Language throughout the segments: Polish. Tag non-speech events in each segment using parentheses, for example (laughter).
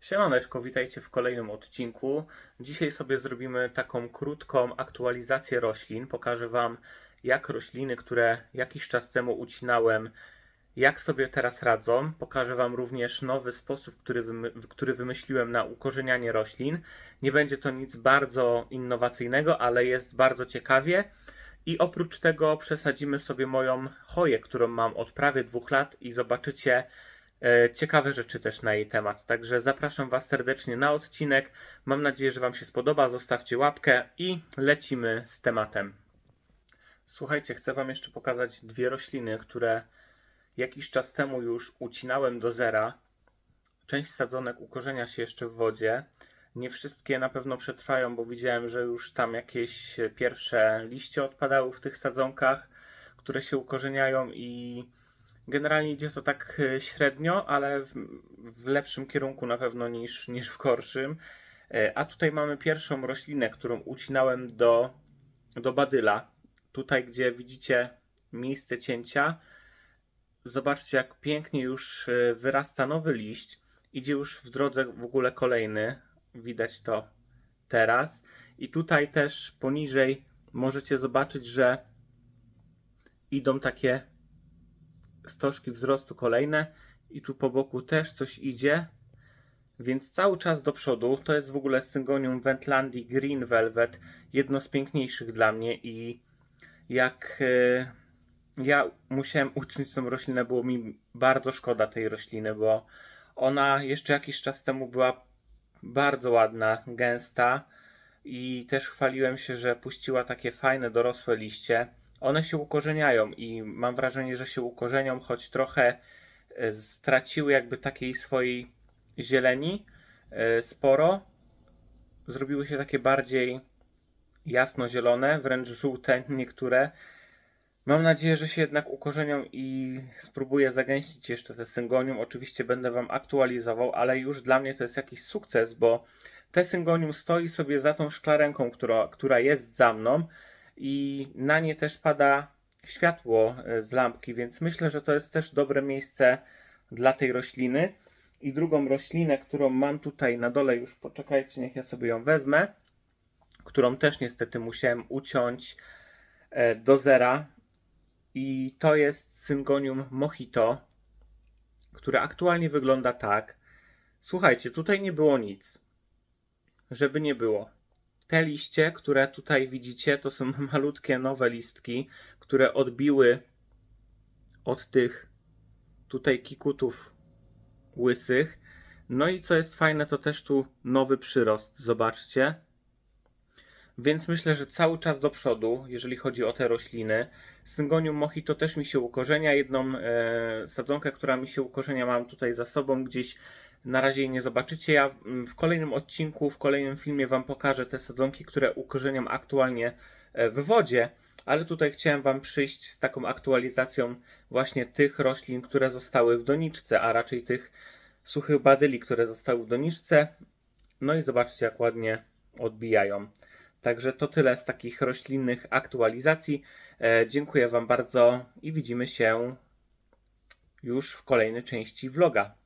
Siemaneczko, witajcie w kolejnym odcinku. Dzisiaj sobie zrobimy taką krótką aktualizację roślin. Pokażę Wam, jak rośliny, które jakiś czas temu ucinałem, jak sobie teraz radzą. Pokażę Wam również nowy sposób, który, wymy- który wymyśliłem na ukorzenianie roślin. Nie będzie to nic bardzo innowacyjnego, ale jest bardzo ciekawie. I oprócz tego przesadzimy sobie moją choję, którą mam od prawie dwóch lat i zobaczycie ciekawe rzeczy też na jej temat. Także zapraszam Was serdecznie na odcinek. Mam nadzieję, że Wam się spodoba. Zostawcie łapkę i lecimy z tematem. Słuchajcie, chcę Wam jeszcze pokazać dwie rośliny, które jakiś czas temu już ucinałem do zera. Część sadzonek ukorzenia się jeszcze w wodzie. Nie wszystkie na pewno przetrwają, bo widziałem, że już tam jakieś pierwsze liście odpadały w tych sadzonkach, które się ukorzeniają i generalnie idzie to tak e, średnio, ale w, w lepszym kierunku na pewno niż, niż w gorszym. E, A tutaj mamy pierwszą roślinę, którą ucinałem do, do badyla. Tutaj, gdzie widzicie miejsce cięcia, zobaczcie, jak pięknie już e, wyrasta nowy liść. Idzie już w drodze w ogóle kolejny. Widać to teraz. I tutaj też poniżej możecie zobaczyć, że idą takie stożki wzrostu kolejne. I tu po boku też coś idzie. Więc cały czas do przodu. To jest w ogóle Syngonium Wentlandii Green Velvet. Jedno z piękniejszych dla mnie. I jak e, ja musiałem uczynić tą roślinę, było mi bardzo szkoda tej rośliny, bo ona jeszcze jakiś czas temu była bardzo ładna, gęsta i też chwaliłem się, że puściła takie fajne, dorosłe liście. One się ukorzeniają i mam wrażenie, że się ukorzenią, choć trochę e, straciły jakby takiej swojej zieleni e, sporo. Zrobiły się takie bardziej jasno-zielone, wręcz żółte niektóre. Mam nadzieję, że się jednak ukorzenią i spróbuję zagęścić jeszcze te syngonium. Oczywiście będę Wam aktualizował, ale już dla mnie to jest jakiś sukces, bo te syngonium stoi sobie za tą szklarenką, która, która jest za mną i na nie też pada światło e, z lampki, więc myślę, że to jest też dobre miejsce dla tej rośliny. I drugą roślinę, którą mam tutaj na dole, już poczekajcie, niech ja sobie ją wezmę, którą też niestety musiałem uciąć e, do zera. I to jest Syngonium Mojito, które aktualnie wygląda tak. Słuchajcie, tutaj nie było nic. Żeby nie było. Te liście, które tutaj widzicie, to są (laughs) malutkie nowe listki, które odbiły od tych tutaj kikutów łysych. No i co jest fajne, to też tu nowy przyrost. Zobaczcie. Więc myślę, że cały czas do przodu, jeżeli chodzi o te rośliny. Syngonium mojito też mi się ukorzenia. Jedną e, sadzonkę, która mi się ukorzenia, mam tutaj za sobą. Gdzieś na razie jej nie zobaczycie. Ja mm, w kolejnym odcinku, w kolejnym filmie Wam pokażę te sadzonki, które ukorzeniam aktualnie e, w wodzie. Ale tutaj chciałem Wam przyjść z taką aktualizacją właśnie tych roślin, które zostały w doniczce, a raczej tych suchych badyli, które zostały w doniczce. No i zobaczcie, jak ładnie odbijają. Także to tyle z takich roślinnych aktualizacji. E, dziękuję Wam bardzo i widzimy się już w kolejnej części vloga.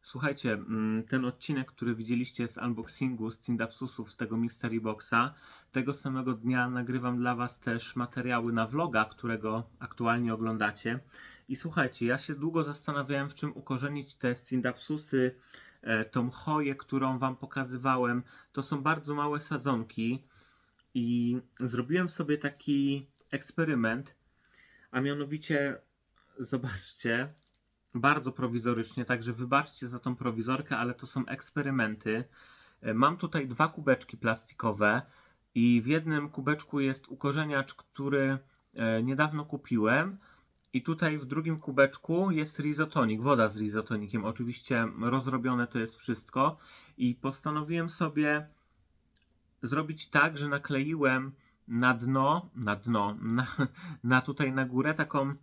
Słuchajcie, mm, ten odcinek, który widzieliście z unboxingu z Cindapsusów z tego Mystery Boxa, tego samego dnia nagrywam dla Was też materiały na vloga, którego aktualnie oglądacie. I słuchajcie, ja się długo zastanawiałem, w czym ukorzenić te Cindapsusy, e, tą choję, którą Wam pokazywałem. To są bardzo małe sadzonki i zrobiłem sobie taki eksperyment, a mianowicie zobaczcie, bardzo prowizorycznie, także wybaczcie za tą prowizorkę, ale to są eksperymenty. E, Mam tutaj dwa kubeczki plastikowe i w jednym kubeczku jest ukorzeniacz, który e, niedawno kupiłem. I tutaj w drugim kubeczku jest rizotonik, woda z rizotonikiem. Oczywiście rozrobione to jest wszystko. I postanowiłem sobie zrobić tak, że nakleiłem na dno, na dno, (laughs) na, na tutaj na górę taką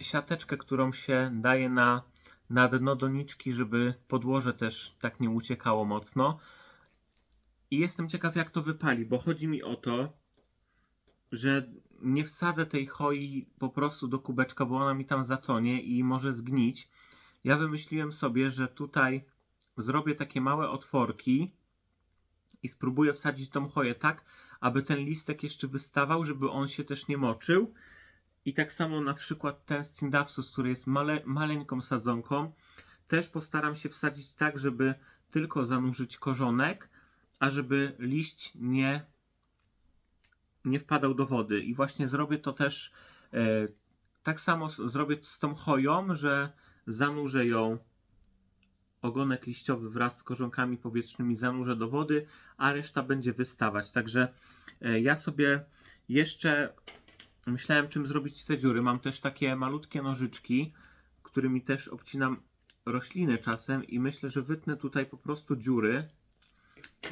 siateczkę, którą się daje na, na dno doniczki, żeby podłoże też tak nie uciekało mocno. I jestem ciekaw, jak to wypali, bo chodzi mi o to, że nie wsadzę tej choi po prostu do kubeczka, bo ona mi tam zatonie i może zgnić. ja wymyśliłem sobie, że tutaj zrobię takie małe otworki i spróbuję wsadzić tą choję tak, aby ten listek jeszcze wystawał, żeby on się też nie moczył. I tak samo na przykład ten Scindapsus, który jest male, maleńką sadzonką, też postaram się wsadzić tak, żeby tylko zanurzyć korzonek, a żeby liść nie, nie wpadał do wody. I właśnie zrobię to też e, tak samo z- zrobię z tą choją, że zanurzę ją ogonek liściowy wraz z korzonkami powietrznymi zanurzę do wody, a reszta będzie wystawać. Także e, ja sobie jeszcze myślałem, czym zrobić te dziury. Mam też takie malutkie nożyczki, którymi też obcinam rośliny czasem i myślę, że wytnę tutaj po prostu dziury.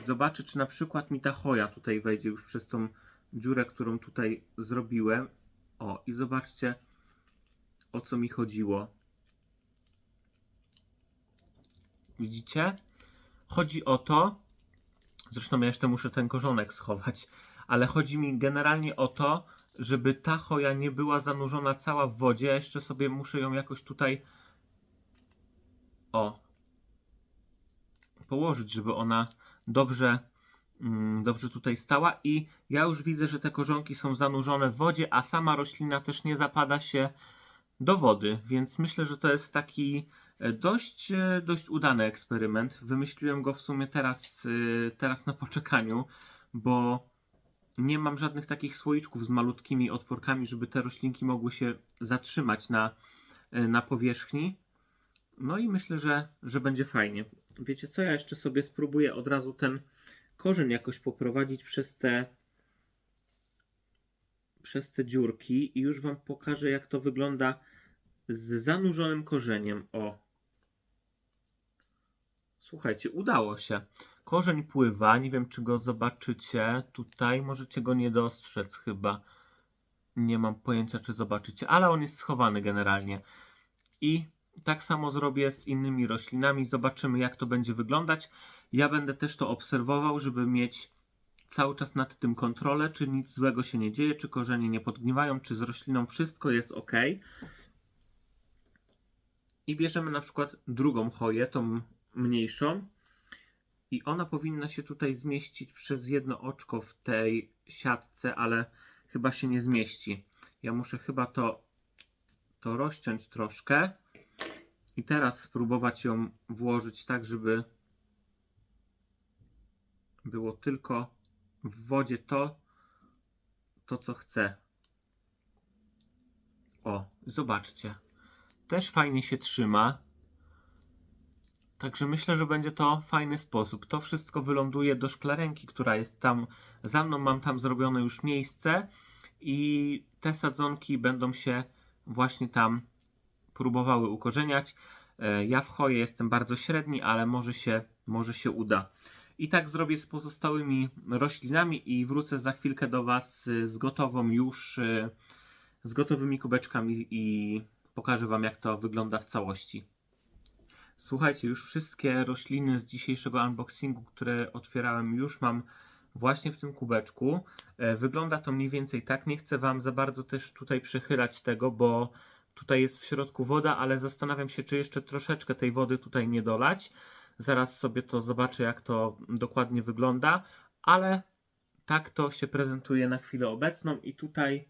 Zobaczę, czy na przykład mi ta choja tutaj wejdzie już przez tą dziurę, którą tutaj zrobiłem. O, i zobaczcie, o co mi chodziło. Widzicie? Chodzi o to, zresztą ja jeszcze muszę ten korzonek schować, ale chodzi mi generalnie o to, żeby ta choja nie była zanurzona cała w wodzie. Ja jeszcze sobie muszę ją jakoś tutaj o położyć, żeby ona dobrze mm, dobrze tutaj stała i ja już widzę, że te korzonki są zanurzone w wodzie, a sama roślina też nie zapada się do wody, więc myślę, że to jest taki e, dość, e, dość udany eksperyment. Wymyśliłem go w sumie teraz, e, teraz na poczekaniu, bo nie mam żadnych takich słoiczków z malutkimi otworkami, żeby te roślinki mogły się zatrzymać na, e, na powierzchni. No i myślę, że, że będzie fajnie. Wiecie co, ja jeszcze sobie spróbuję od razu ten korzeń jakoś poprowadzić przez te przez te dziurki i już wam pokażę jak to wygląda z zanurzonym korzeniem. O. Słuchajcie, udało się. Korzeń pływa, nie wiem czy go zobaczycie tutaj, możecie go nie dostrzec chyba. Nie mam pojęcia czy zobaczycie, ale on jest schowany generalnie. I tak samo zrobię z innymi roślinami. Zobaczymy, jak to będzie wyglądać. Ja będę też to obserwował, żeby mieć cały czas nad tym kontrolę, czy nic złego się nie dzieje, czy korzenie nie podgniwają, czy z rośliną wszystko jest ok. I bierzemy na przykład drugą choję, tą mniejszą. I ona powinna się tutaj zmieścić przez jedno oczko w tej siatce, ale chyba się nie zmieści. Ja muszę chyba to, to rozciąć troszkę. I teraz spróbować ją włożyć tak, żeby było tylko w wodzie to, to co chcę. O, zobaczcie. Też fajnie się trzyma. Także myślę, że będzie to fajny sposób. To wszystko wyląduje do szklarenki, która jest tam za mną. Mam tam zrobione już miejsce i te sadzonki będą się właśnie tam próbowały ukorzeniać. E, Ja w choje jestem bardzo średni, ale może się, może się uda. I tak zrobię z pozostałymi roślinami i wrócę za chwilkę do Was z gotową już, y, z gotowymi kubeczkami i pokażę Wam jak to wygląda w całości. Słuchajcie, już wszystkie rośliny z dzisiejszego unboxingu, które otwierałem, już mam właśnie w tym kubeczku. E, Wygląda to mniej więcej tak. Nie chcę Wam za bardzo też tutaj przechylać tego, bo tutaj jest w środku woda, ale zastanawiam się, czy jeszcze troszeczkę tej wody tutaj nie dolać. Zaraz sobie to zobaczę, jak to dokładnie wygląda, ale tak to się prezentuje na chwilę obecną. I tutaj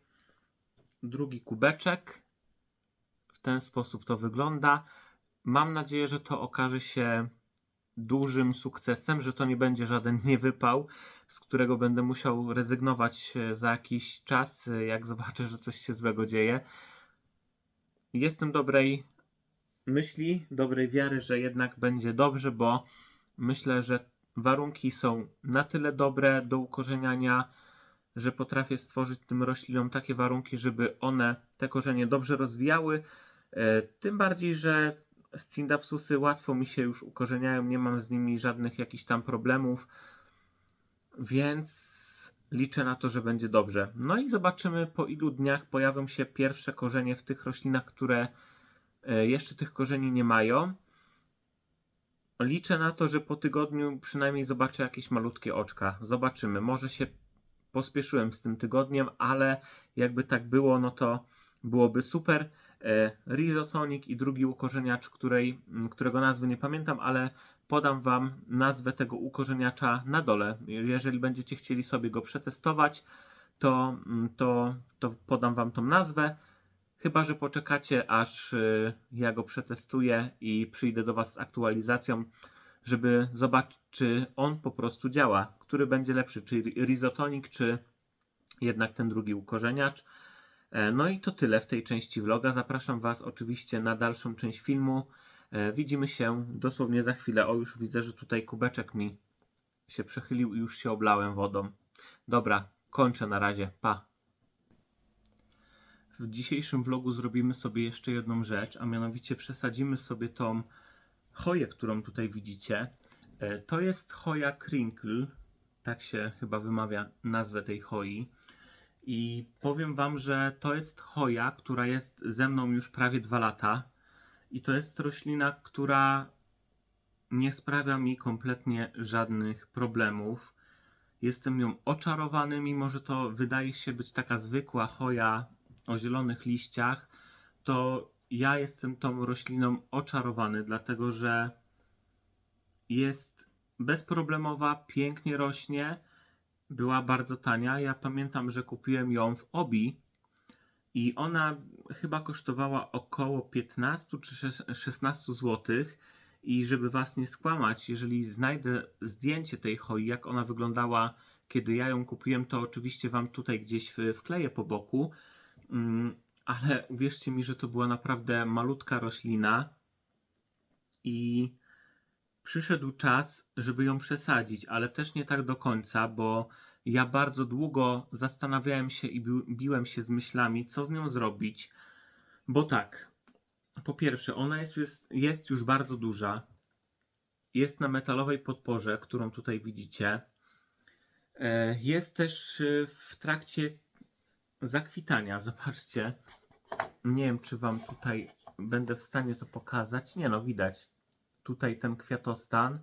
drugi kubeczek. W ten sposób to wygląda. Mam nadzieję, że to okaże się dużym sukcesem, że to nie będzie żaden (laughs) niewypał, z którego będę musiał rezygnować e, za jakiś czas, e, jak zobaczę, że coś się złego dzieje. Jestem dobrej myśli, dobrej wiary, że jednak będzie dobrze, bo myślę, że warunki są na tyle dobre do ukorzeniania, że potrafię stworzyć tym roślinom takie warunki, żeby one te korzenie dobrze rozwijały. E, Tym bardziej, że Scindapsusy łatwo mi się już ukorzeniają, nie mam z nimi żadnych jakichś tam problemów, więc liczę na to, że będzie dobrze. No i zobaczymy po ilu dniach pojawią się pierwsze korzenie w tych roślinach, które e, jeszcze tych korzeni nie mają. Liczę na to, że po tygodniu przynajmniej zobaczę jakieś malutkie oczka. Zobaczymy. Może się pospieszyłem z tym tygodniem, ale jakby tak było, no to byłoby super. E, Rhizotonic i drugi ukorzeniacz, której, którego nazwy nie pamiętam, ale podam Wam nazwę tego ukorzeniacza na dole. Jeżeli będziecie chcieli sobie go przetestować, to, to, to podam Wam tą nazwę. Chyba, że poczekacie, aż y, ja go przetestuję i przyjdę do Was z aktualizacją, żeby zobaczyć, czy on po prostu działa. Który będzie lepszy, czy Rhizotonic, czy jednak ten drugi ukorzeniacz. E, No i to tyle w tej części vloga. Zapraszam Was oczywiście na dalszą część filmu. E, Widzimy się dosłownie za chwilę. O, już widzę, że tutaj kubeczek mi się przechylił i już się oblałem wodą. Dobra, kończę na razie. Pa. W dzisiejszym vlogu zrobimy sobie jeszcze jedną rzecz, a mianowicie przesadzimy sobie tą choję, którą tutaj widzicie. E, To jest choja Crinkle, tak się chyba wymawia nazwę tej choi. I powiem Wam, że to jest choja, która jest ze mną już prawie dwa lata. I to jest roślina, która nie sprawia mi kompletnie żadnych problemów. Jestem nią oczarowany, mimo że to wydaje się być taka zwykła choja o zielonych liściach, to ja jestem tą rośliną oczarowany, dlatego że jest bezproblemowa, pięknie rośnie, była bardzo tania. Ja pamiętam, że kupiłem ją w Obi i ona chyba kosztowała około 15 czy 16 zł. I żeby was nie skłamać, jeżeli znajdę zdjęcie tej choi, jak ona wyglądała, kiedy ja ją kupiłem, to oczywiście wam tutaj gdzieś wkleję po boku. Mm, ale uwierzcie mi, że to była naprawdę malutka roślina i przyszedł czas, żeby ją przesadzić, ale też nie tak do końca, bo ja bardzo długo zastanawiałem się i bił, biłem się z myślami, co z nią zrobić, bo tak, po pierwsze, ona jest, jest, jest już bardzo duża, jest na metalowej podporze, którą tutaj widzicie, E, jest też e, w trakcie zakwitania. (laughs) Zobaczcie. Nie wiem, czy wam tutaj będę w stanie to pokazać. Nie no, widać. Tutaj ten kwiatostan.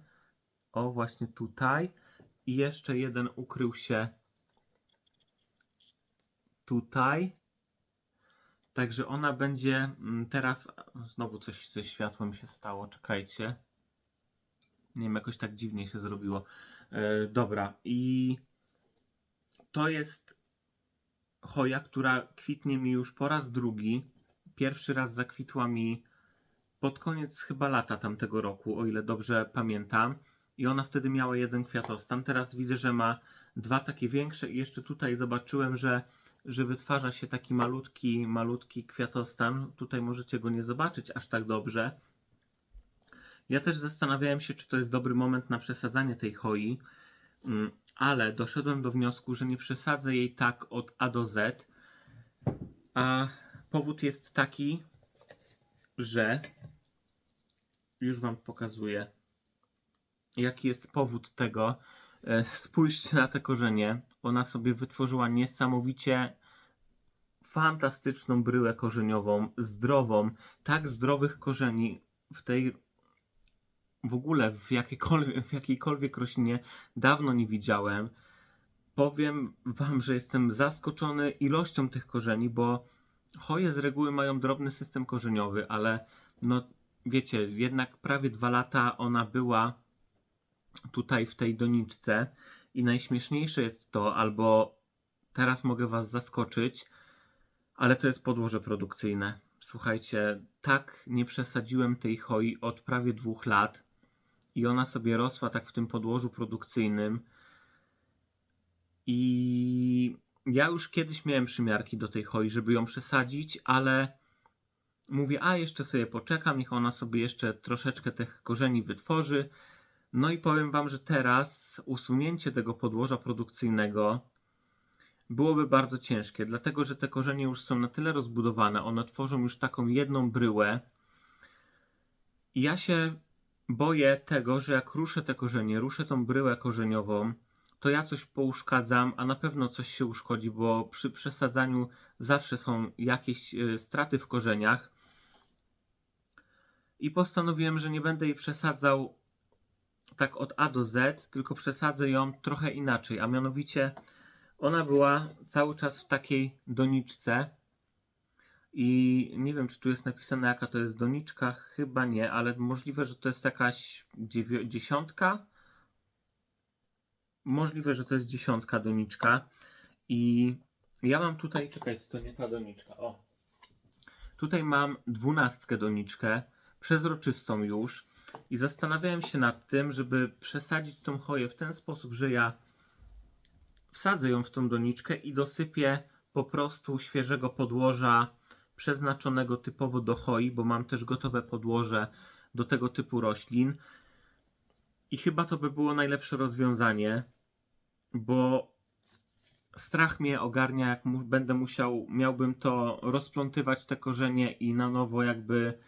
O, właśnie tutaj. I jeszcze jeden ukrył się tutaj. Także ona będzie mm, teraz. Znowu coś ze światłem się stało. Czekajcie. Nie wiem, jakoś tak dziwnie się zrobiło. E, dobra, i to jest choja, która kwitnie mi już po raz drugi. Pierwszy raz zakwitła mi pod koniec chyba lata tamtego roku, o ile dobrze pamiętam. I ona wtedy miała jeden kwiatostan. Teraz widzę, że ma dwa takie większe i jeszcze tutaj zobaczyłem, że, że wytwarza się taki malutki, malutki kwiatostan. Tutaj możecie go nie zobaczyć aż tak dobrze. Ja też zastanawiałem się, czy to jest dobry moment na przesadzanie tej choi, mm, ale doszedłem do wniosku, że nie przesadzę jej tak od A do Z. A powód jest taki, że już Wam pokazuję, jaki jest powód tego. E, Spójrzcie na te korzenie. Ona sobie wytworzyła niesamowicie fantastyczną bryłę korzeniową, zdrową. Tak zdrowych korzeni w tej w ogóle w jakiejkolwiek, w jakiejkolwiek roślinie dawno nie widziałem. Powiem Wam, że jestem zaskoczony ilością tych korzeni, bo choje z reguły mają drobny system korzeniowy, ale no wiecie, jednak prawie dwa lata ona była tutaj w tej doniczce i najśmieszniejsze jest to, albo teraz mogę Was zaskoczyć, ale to jest podłoże produkcyjne. Słuchajcie, tak nie przesadziłem tej choi od prawie dwóch lat i ona sobie rosła tak w tym podłożu produkcyjnym. I ja już kiedyś miałem przymiarki do tej choi, żeby ją przesadzić, ale mówię, a jeszcze sobie poczekam, niech ona sobie jeszcze troszeczkę tych korzeni wytworzy. No i powiem Wam, że teraz usunięcie tego podłoża produkcyjnego byłoby bardzo ciężkie, dlatego że te korzenie już są na tyle rozbudowane, one tworzą już taką jedną bryłę. I ja się boję tego, że jak ruszę te korzenie, ruszę tą bryłę korzeniową, to ja coś pouszkadzam, a na pewno coś się uszkodzi, bo przy przesadzaniu zawsze są jakieś e, straty w korzeniach. I postanowiłem, że nie będę jej przesadzał tak od A do Z, tylko przesadzę ją trochę inaczej, a mianowicie ona była cały czas w takiej doniczce I nie wiem, czy tu jest napisane, jaka to jest doniczka. Chyba nie, ale możliwe, że to jest jakaś dziesiątka. Możliwe, że to jest dziesiątka doniczka. I ja mam tutaj, czekajcie, to nie ta doniczka. O. Tutaj mam dwunastkę doniczkę, przezroczystą już. I zastanawiałem się nad tym, żeby przesadzić tą choję w ten sposób, że ja wsadzę ją w tą doniczkę i dosypię po prostu świeżego podłoża przeznaczonego typowo do choi, bo mam też gotowe podłoże do tego typu roślin. I chyba to by było najlepsze rozwiązanie, bo strach mnie ogarnia, jak będę musiał, miałbym to rozplątywać te korzenie i na nowo jakby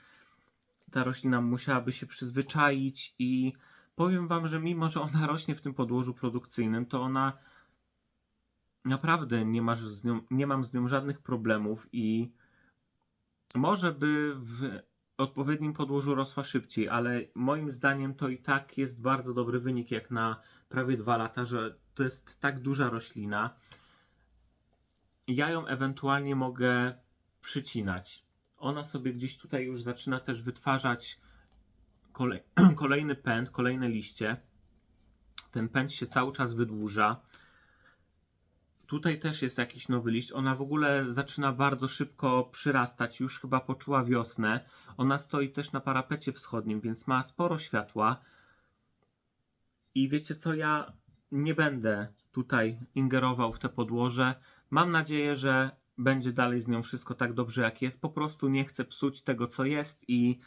ta roślina musiałaby się przyzwyczaić i powiem wam, że mimo, że ona rośnie w tym podłożu produkcyjnym, to ona naprawdę nie, masz z nią, nie mam z nią żadnych problemów i może by w odpowiednim podłożu rosła szybciej, ale moim zdaniem to i tak jest bardzo dobry wynik jak na prawie dwa lata, że to jest tak duża roślina. Ja ją ewentualnie mogę przycinać. Ona sobie gdzieś tutaj już zaczyna też wytwarzać kolej, (clears throat) kolejny pęd, kolejne liście. Ten pęd się cały czas wydłuża. Tutaj też jest jakiś nowy liść. Ona w ogóle zaczyna bardzo szybko przyrastać. Już chyba poczuła wiosnę. Ona stoi też na parapecie wschodnim, więc ma sporo światła. I wiecie co, ja nie będę tutaj ingerował w te podłoże. Mam nadzieję, że będzie dalej z nią wszystko tak dobrze jak jest. Po prostu nie chcę psuć tego co jest i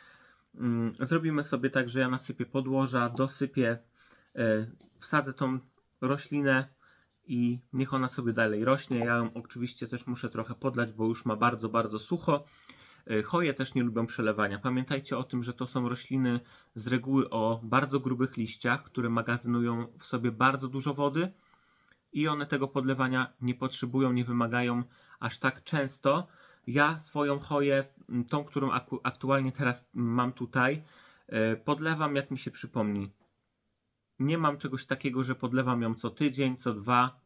mm, zrobimy sobie tak, że ja nasypię podłoża, dosypię, e, wsadzę tą roślinę i niech ona sobie dalej rośnie. Ja ją oczywiście też muszę trochę podlać, bo już ma bardzo, bardzo sucho. Y, Choje też nie lubią przelewania. Pamiętajcie o tym, że to są rośliny z reguły o bardzo grubych liściach, które magazynują w sobie bardzo dużo wody i one tego podlewania nie potrzebują, nie wymagają aż tak często. Ja swoją choję, tą, którą aktualnie teraz mam tutaj, y, podlewam jak mi się przypomni. Nie mam czegoś takiego, że podlewam ją co tydzień, co dwa.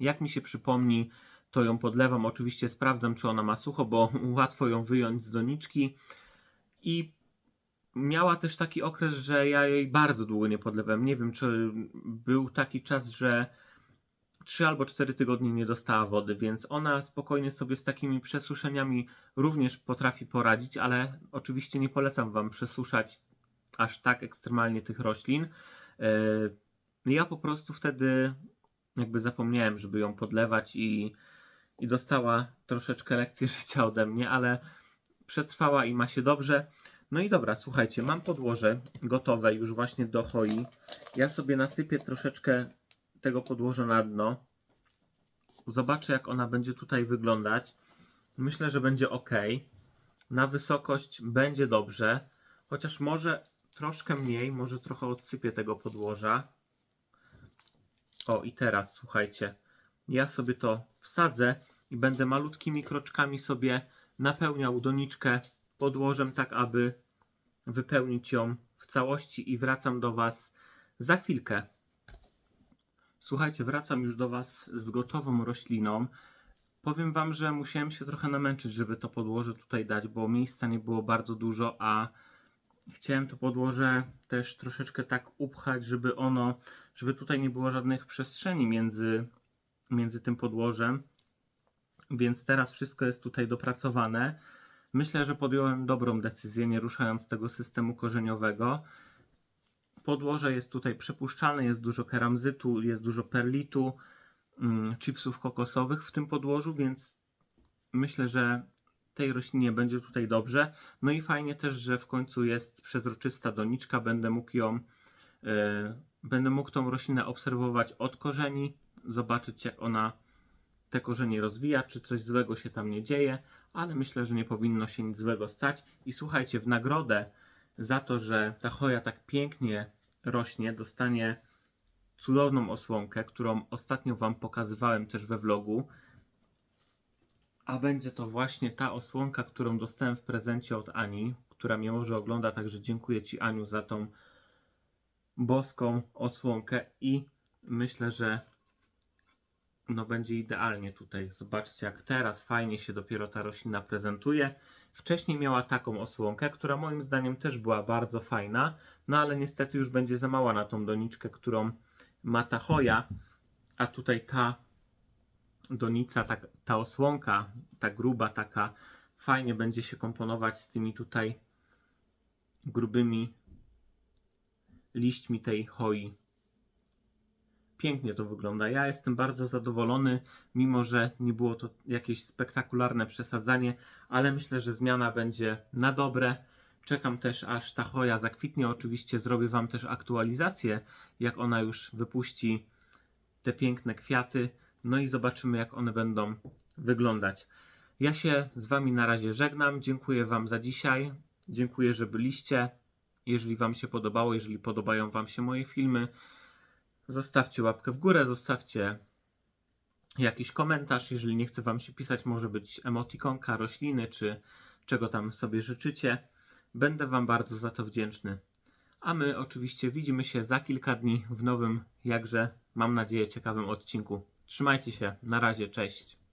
Jak mi się przypomni, to ją podlewam. Oczywiście sprawdzam, czy ona ma sucho, bo (laughs) łatwo ją wyjąć z doniczki. I miała też taki okres, że ja jej bardzo długo nie podlewałem. Nie wiem, czy był taki czas, że 3 albo 4 tygodnie nie dostała wody, więc ona spokojnie sobie z takimi przesuszeniami również potrafi poradzić, ale oczywiście nie polecam Wam przesuszać aż tak ekstremalnie tych roślin. Yy, Ja po prostu wtedy jakby zapomniałem, żeby ją podlewać i, i dostała troszeczkę lekcji (laughs) życia ode mnie, ale przetrwała i ma się dobrze. No i dobra, słuchajcie, mam podłoże gotowe już właśnie do choi. Ja sobie nasypię troszeczkę tego podłoża na dno. Zobaczę, jak ona będzie tutaj wyglądać. Myślę, że będzie ok. Na wysokość będzie dobrze. Chociaż może troszkę mniej, może trochę odsypię tego podłoża. O, i teraz słuchajcie, ja sobie to wsadzę i będę malutkimi kroczkami sobie napełniał doniczkę podłożem, tak aby wypełnić ją w całości i wracam do Was za chwilkę. Słuchajcie, wracam już do Was z gotową rośliną. Powiem Wam, że musiałem się trochę namęczyć, żeby to podłoże tutaj dać, bo miejsca nie było bardzo dużo, a chciałem to podłoże też troszeczkę tak upchać, żeby ono, żeby tutaj nie było żadnych przestrzeni między, między tym podłożem. Więc teraz wszystko jest tutaj dopracowane. Myślę, że podjąłem dobrą decyzję, nie ruszając tego systemu korzeniowego. Podłoże jest tutaj przepuszczalne, jest dużo keramzytu, jest dużo perlitu, mm, chipsów kokosowych w tym podłożu, więc myślę, że tej roślinie będzie tutaj dobrze. No i fajnie też, że w końcu jest przezroczysta doniczka, będę mógł ją, e, będę mógł tą roślinę obserwować od korzeni, zobaczyć jak ona te korzenie rozwija, czy coś złego się tam nie dzieje, ale myślę, że nie powinno się nic złego stać. I słuchajcie, w nagrodę za to, że ta choja tak pięknie rośnie, dostanie cudowną osłonkę, którą ostatnio Wam pokazywałem też we vlogu. A będzie to właśnie ta osłonka, którą dostałem w prezencie od Ani, która mnie może ogląda, także dziękuję Ci Aniu za tą boską osłonkę i myślę, że no będzie idealnie tutaj. Zobaczcie, jak teraz fajnie się dopiero ta roślina prezentuje. Wcześniej miała taką osłonkę, która moim zdaniem też była bardzo fajna, no ale niestety już będzie za mała na tą doniczkę, którą ma ta choja, a tutaj ta donica, ta, ta osłonka, ta gruba, taka fajnie będzie się komponować z tymi tutaj grubymi liśćmi tej choi. Pięknie to wygląda. Ja jestem bardzo zadowolony, mimo że nie było to jakieś spektakularne przesadzanie, ale myślę, że zmiana będzie na dobre. Czekam też, aż ta choja zakwitnie. Oczywiście zrobię Wam też aktualizację, jak ona już wypuści te piękne kwiaty. No i zobaczymy, jak one będą wyglądać. Ja się z Wami na razie żegnam. Dziękuję Wam za dzisiaj. Dziękuję, że byliście. Jeżeli Wam się podobało, jeżeli podobają Wam się moje filmy, zostawcie łapkę w górę, zostawcie jakiś komentarz. Jeżeli nie chce Wam się pisać, może być emotikonka, rośliny, czy czego tam sobie życzycie. Będę Wam bardzo za to wdzięczny. A my oczywiście widzimy się za kilka dni w nowym, jakże mam nadzieję, ciekawym odcinku. Trzymajcie się, na razie, cześć.